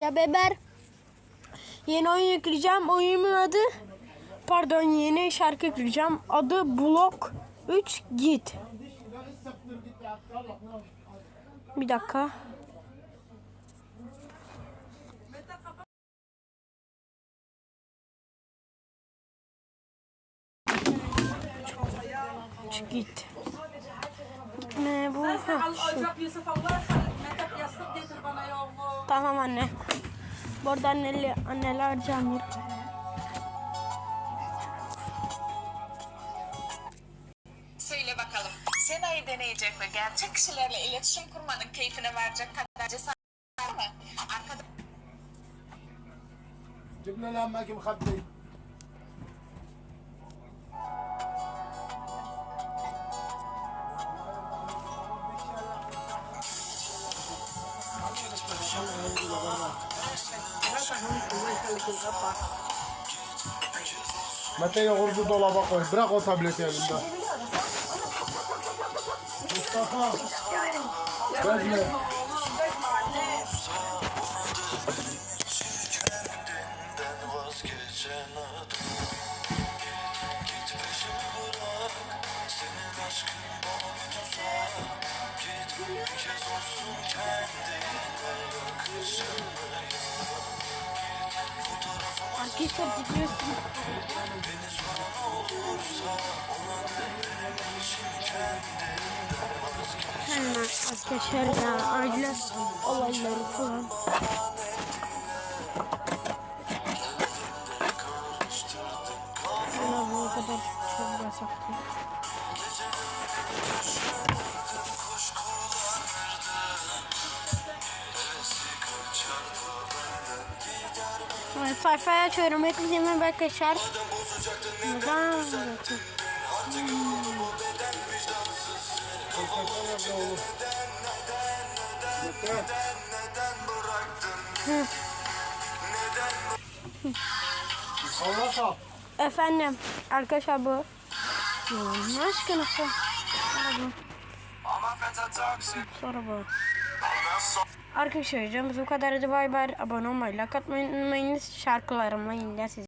Ya Beber. Yeni oyun yükleyeceğim. Oyunun adı pardon yeni şarkı yükleyeceğim. Adı Blok 3 Git. Bir dakika. Üç Git. Gitme bu. Şu. Ocak Yusuf Allah Mehtap yastık getir bana yavrum. Tamam anne. Bu arada anneli, anneler canlı. Söyle bakalım. Sena'yı deneyecek ve gerçek kişilerle iletişim kurmanın keyfine verecek kadar cesaret var mı? Arkada جبنا لها اماكن مخبي Mete yoğurdu dolaba koy. Bırak o tableti elinde. Mustafa. Adam Git bir kendinden vazgeç Hemen arkadaşlar ya aile olayları falan. Allah bu kadar çok yasaktı. Evet, sayfayı açıyorum. Hepinize arkadaşlar. Neden? Allah sağ. Efendim arkadaşlar bu. Ne aşkına sen? Sonra bu. Arkadaşlar videomuz bu kadar. Hadi bay bay. Abone olmayı, like atmayı. Şarkılarımla yine.